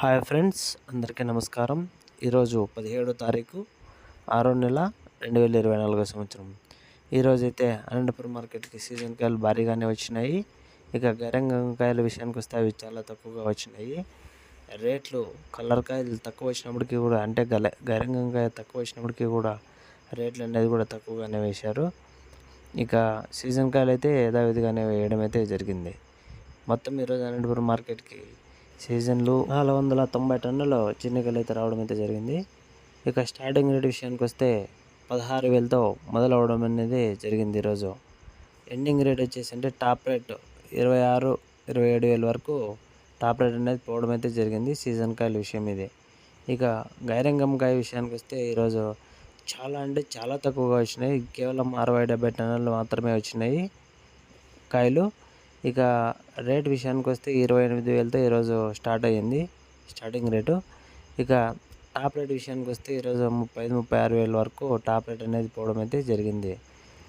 Hi friends అందరికీ నమస్కారం. ఈరోజు పదిహేడో తారీఖు ఆరో నెల రెండు వేల ఇరవై నాలుగో సంవత్సరం. ఈరోజు అయితే అనంతపురం మార్కెట్కి సీజన్ కాయలు భారీగానే వచ్చినాయి. ఇక గరంగంకాయల విషయానికి వస్తే అవి చాలా తక్కువగా వచ్చినాయి. రేట్లు కలర్ కాయలు తక్కువ వచ్చినప్పటికీ కూడా అంటే గల గరంగంకాయ తక్కువ వచ్చినప్పటికీ కూడా రేట్లు అనేది కూడా తక్కువగానే వేశారు. ఇక సీజన్ కాయలు అయితే యథావిధిగానే వేయడం అయితే జరిగింది. మొత్తం ఈరోజు అనంతపురం మార్కెట్కి సీజన్లు నాలుగు వందల తొంభై టన్నులు చిన్నకాయలు అయితే రావడం అయితే జరిగింది. ఇక స్టార్టింగ్ రేట్ విషయానికి వస్తే పదహారు వేలతో మొదలవడం అనేది జరిగింది ఈరోజు. ఎండింగ్ రేట్ వచ్చేసి అంటే టాప్ రేట్ ఇరవై ఆరు ఇరవై ఏడు వేల వరకు టాప్ రేట్ అనేది పోవడం అయితే జరిగింది సీజన్ కాయల విషయం ఇది. ఇక గైరంగం కాయ విషయానికి వస్తే ఈరోజు చాలా అంటే చాలా తక్కువగా వచ్చినాయి. కేవలం అరవై డెబ్బై టన్నులు మాత్రమే వచ్చినాయి కాయలు. ఇక రేట్ విషయానికి వస్తే ఇరవై ఎనిమిది వేలతో ఈరోజు స్టార్ట్ అయ్యింది స్టార్టింగ్ రేటు ఇక టాప్ రేట్ విషయానికి వస్తే ఈరోజు ముప్పై ఐదు ముప్పై ఆరు వేల వరకు టాప్ రేట్ అనేది పోవడం అయితే జరిగింది.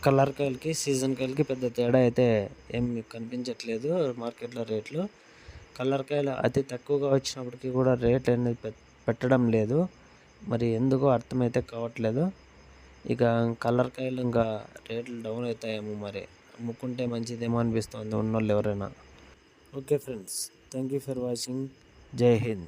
కలర్ కాయలకి సీజన్ కాయలకి పెద్ద తేడా అయితే ఏం కనిపించట్లేదు మార్కెట్లో రేట్లు. కలర్ కాయలు అతి తక్కువగా వచ్చినప్పటికీ కూడా రేట్ అనేది పెట్టడం లేదు. మరి ఎందుకో అర్థమైతే కావట్లేదు. ఇక కలర్ కాయలు ఇంకా రేట్లు డౌన్ అవుతాయేమో మరి. అమ్ముకుంటే మంచిదేమో అనిపిస్తుంది ఉన్నోళ్ళు ఎవరైనా. Okay friends thank you for watching జై హింద్.